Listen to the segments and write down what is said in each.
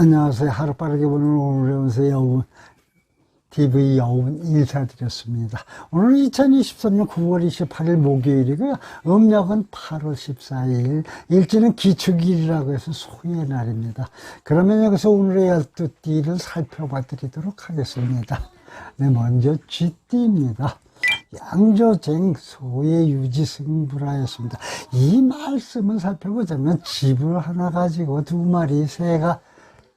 안녕하세요. 하루 빠르게 보는 오늘의 운세 여운 TV 여운 인사드렸습니다. 오늘 2023년 9월 28일 목요일이고요. 음력은 8월 14일, 일지는 기축일이라고 해서 소의 날입니다. 그러면 여기서 오늘의 12띠를 살펴봐 드리도록 하겠습니다. 네, 먼저 쥐띠입니다. 양조쟁 소의 유지승부라였습니다. 이 말씀을 살펴보자면 집을 하나 가지고 두 마리 새가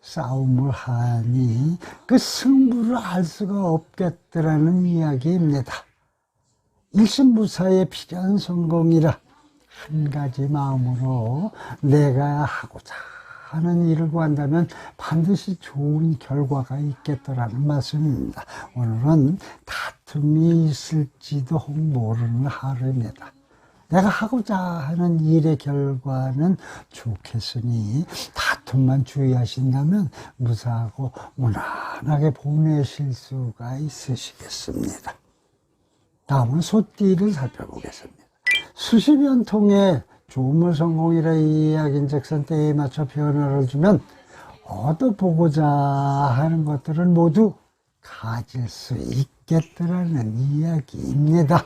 싸움을 하니 그 승부를 알 수가 없겠더라는 이야기입니다. 일심무사의 필연 성공이라 한 가지 마음으로 내가 하고자 하는 일을 구한다면 반드시 좋은 결과가 있겠더라는 말씀입니다. 오늘은 다툼이 있을지도 모르는 하루입니다. 내가 하고자 하는 일의 결과는 좋겠으니 다 툼만 주의하신다면 무사하고 무난하게 보내실 수가 있으시겠습니다. 다음은 소띠를 살펴보겠습니다. 수십 년 통해 조물 성공이라 이야기인즉슨 때에 맞춰 변화를 주면 얻어보고자 하는 것들은 모두 가질 수 있겠더라는 이야기입니다.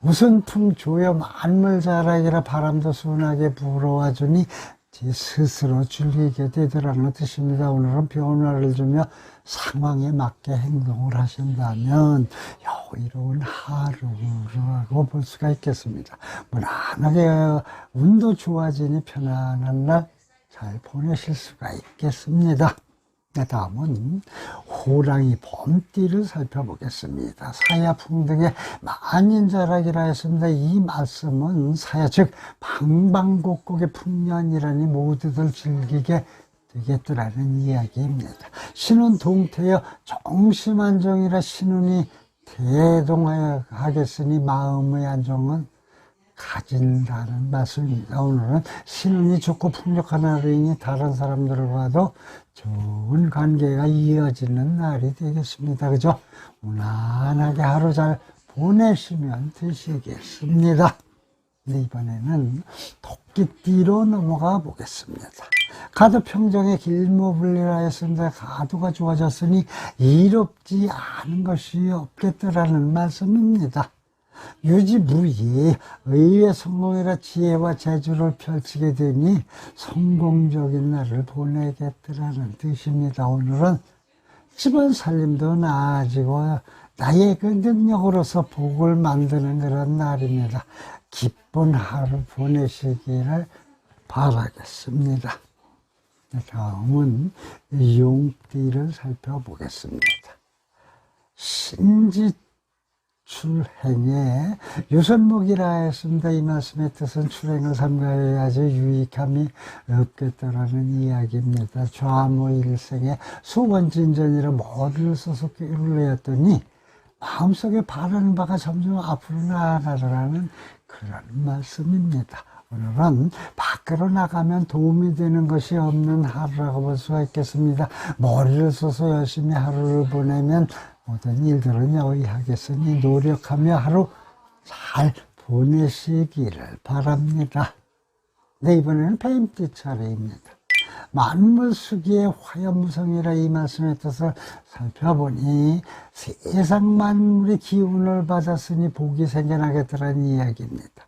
우선풍 조여 만물 자락이라 바람도 순하게 불어와 주니 제 스스로 즐기게 되더라는 뜻입니다. 오늘은 변화를 주며 상황에 맞게 행동을 하신다면 여유로운 하루라고 볼 수가 있겠습니다. 무난하게 운도 좋아지니 편안한 날 잘 보내실 수가 있겠습니다. 네, 다음은 호랑이 범띠를 살펴보겠습니다. 사야 풍 등의 만인자락이라 했습니다. 이 말씀은 사야 즉 방방곡곡의 풍년이라니 모두들 즐기게 되겠더라는 이야기입니다. 신은 동태여 정심안정이라 신운이 대동하겠으니 마음의 안정은 가진다는 말씀입니다. 오늘은 신운이 좋고 풍족한 하루이니 다른 사람들과도 좋은 관계가 이어지는 날이 되겠습니다. 그죠? 무난하게 하루 잘 보내시면 되시겠습니다. 네, 이번에는 토끼띠로 넘어가 보겠습니다. 가도 평정의 길모불리라 했습니다. 가도가 좋아졌으니 이롭지 않은 것이 없겠더라는 말씀입니다. 유지무이 의의 성공이라 지혜와 재주를 펼치게 되니 성공적인 날을 보내겠더라는 뜻입니다. 오늘은 집안 살림도 나아지고 나의 그 능력으로서 복을 만드는 그런 날입니다. 기쁜 하루 보내시기를 바라겠습니다. 다음은 용띠를 살펴보겠습니다. 신지 출행에 유선목이라 했습니다. 이 말씀의 뜻은 출행을 삼가해야지 유익함이 없겠다라는 이야기입니다. 좌무일생에 수원진전이라 머리를 써서 끼를 했더니 마음속에 바라는 바가 점점 앞으로 나아가라는 그런 말씀입니다. 오늘은 밖으로 나가면 도움이 되는 것이 없는 하루라고 볼 수가 있겠습니다. 머리를 써서 열심히 하루를 보내면 모든 일들을 여의하겠으니 노력하며 하루 잘 보내시기를 바랍니다. 네, 이번에는 뱀띠 차례입니다. 만물수기의 화염무성이라 이 말씀의 뜻을 살펴보니 세상 만물의 기운을 받았으니 복이 생겨나겠더라는 이야기입니다.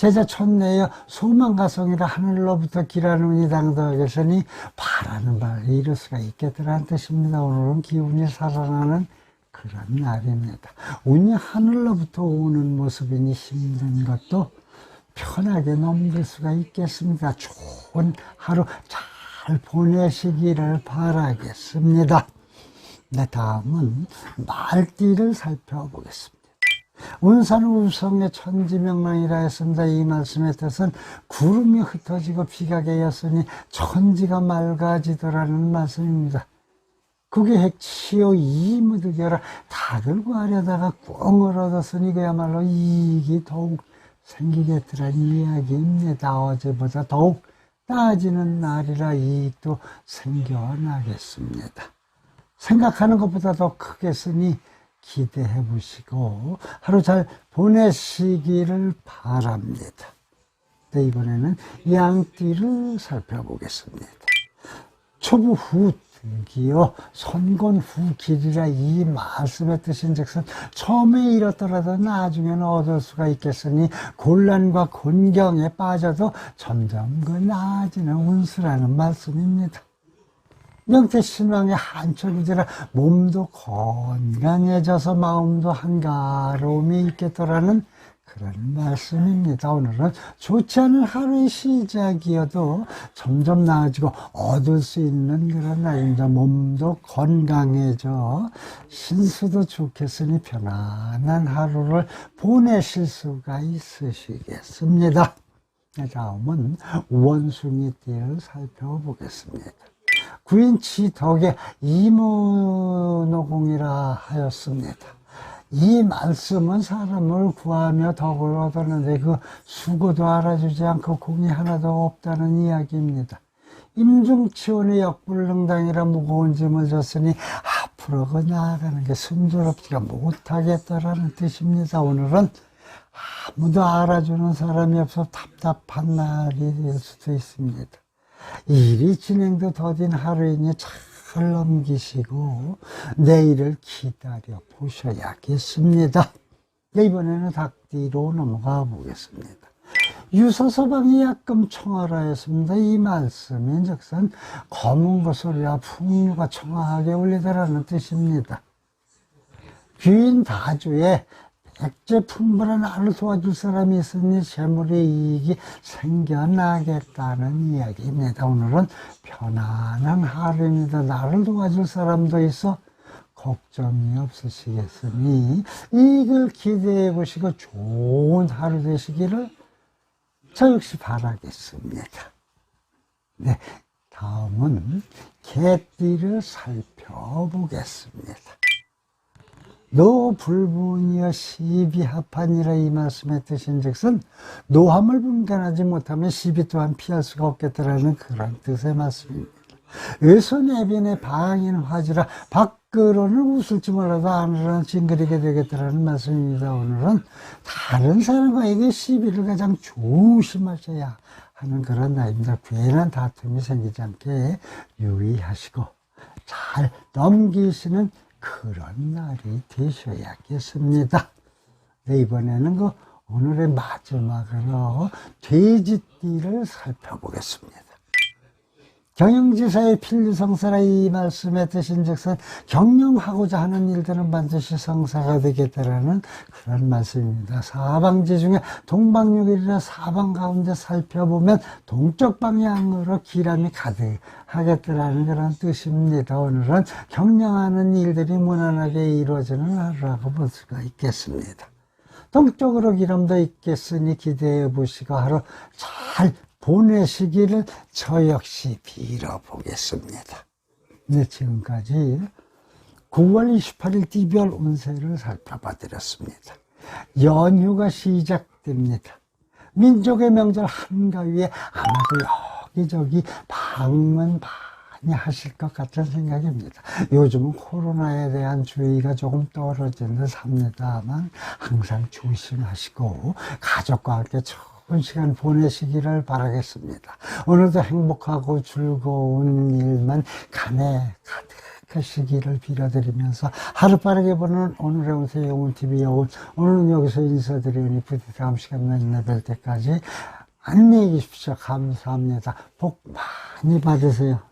제자 촌내여 소망가성이라 하늘로부터 기라는 운이 당도하겠으니 바라는 바를 이룰 수가 있겠더라는 뜻입니다. 오늘은 기운이 살아나는 그런 날입니다. 운이 하늘로부터 오는 모습이니 힘든 것도 편하게 넘길 수가 있겠습니다. 좋은 하루 잘 보내시기를 바라겠습니다. 네, 다음은 말띠를 살펴보겠습니다. 운산 우성의 천지명랑이라 했습니다. 이 말씀의 뜻은 구름이 흩어지고 비가 개었으니 천지가 맑아지더라는 말씀입니다. 그게 핵치요 이무득여라 다들 구하려다가 꽁을 얻었으니 그야말로 이익이 더욱 생기겠더란 이야기입니다. 어제보다 더욱 나아지는 날이라 이익도 생겨나겠습니다. 생각하는 것보다 더 크겠으니 기대해 보시고 하루 잘 보내시기를 바랍니다. 네, 이번에는 양띠를 살펴보겠습니다. 초부 후 득이요 선곤 후 길이라 이 말씀의 뜻인즉슨 처음에 잃었더라도 나중에는 얻을 수가 있겠으니 곤란과 곤경에 빠져도 점점 그 나아지는 운수라는 말씀입니다. 명태 신왕의 한철이지라 몸도 건강해져서 마음도 한가로움이 있겠더라는 그런 말씀입니다. 오늘은 좋지 않은 하루의 시작이어도 점점 나아지고 얻을 수 있는 그런 날입니다. 몸도 건강해져 신수도 좋겠으니 편안한 하루를 보내실 수가 있으시겠습니다. 네, 다음은 원숭이 띠를 살펴보겠습니다. 구인치 덕에 이문호공이라 하였습니다. 이 말씀은 사람을 구하며 덕을 얻었는데 그 수고도 알아주지 않고 공이 하나도 없다는 이야기입니다. 임중치원의 역불능당이라 무거운 짐을 졌으니 앞으로 그 나아가는 게 순조롭지가 못하겠다라는 뜻입니다. 오늘은 아무도 알아주는 사람이 없어 답답한 날이 될 수도 있습니다. 일이 진행도 더딘 하루이니 잘 넘기시고 내일을 기다려 보셔야겠습니다. 네, 이번에는 닭띠로 넘어가 보겠습니다. 유서서방이 약금 청하라였습니다. 이 말씀인 즉슨 검은 것을 야 풍류가 청하게 올리더라는 뜻입니다. 귀인 다주에 백제 풍부한 나를 도와줄 사람이 있으니 재물의 이익이 생겨나겠다는 이야기입니다. 오늘은 편안한 하루입니다. 나를 도와줄 사람도 있어 걱정이 없으시겠으니 이걸 기대해 보시고 좋은 하루 되시기를 저 역시 바라겠습니다. 네, 다음은 개띠를 살펴보겠습니다. 노 불분이여 시비합한이라 이 말씀의 뜻인즉슨 노함을 분간하지 못하면 시비 또한 피할 수가 없겠다라는 그런 뜻의 말씀입니다. 의손해변의 방인 화지라 밖으로는 웃을지 몰라도 안으로는 징그리게 되겠다라는 말씀입니다. 오늘은 다른 사람과에게 시비를 가장 조심하셔야 하는 그런 날입니다. 괜한 다툼이 생기지 않게 유의하시고 잘 넘기시는 그런 날이 되셔야겠습니다. 네, 이번에는 그 오늘의 마지막으로 돼지띠를 살펴보겠습니다. 경영지사의 필리성사라 이 말씀의 뜻인즉슨 경영하고자 하는 일들은 반드시 성사가 되겠다라는 그런 말씀입니다. 사방지 중에 동방육일이라 사방 가운데 살펴보면 동쪽 방향으로 기람이 가득하겠다라는 그런 뜻입니다. 오늘은 경영하는 일들이 무난하게 이루어지는 하루라고 볼 수가 있겠습니다. 동쪽으로 기름도 있겠으니 기대해 보시고 하루 잘 보내시기를 저 역시 빌어보겠습니다. 네, 지금까지 9월 28일 띠별 운세를 살펴봐 드렸습니다. 연휴가 시작됩니다. 민족의 명절 한가위에 아마도 여기저기 방문 많이 하실 것 같은 생각입니다. 요즘은 코로나에 대한 주의가 조금 떨어진 듯 합니다만 항상 조심하시고 가족과 함께 좋은 시간 보내시기를 바라겠습니다. 오늘도 행복하고 즐거운 일만 간에 가득하시기를 빌어드리면서 하루 빠르게 보는 오늘의 운세 영훈TV 영훈 오늘은 여기서 인사드리니 부디 다음 시간 만나 뵐 때까지 안녕히 계십시오. 감사합니다. 복 많이 받으세요.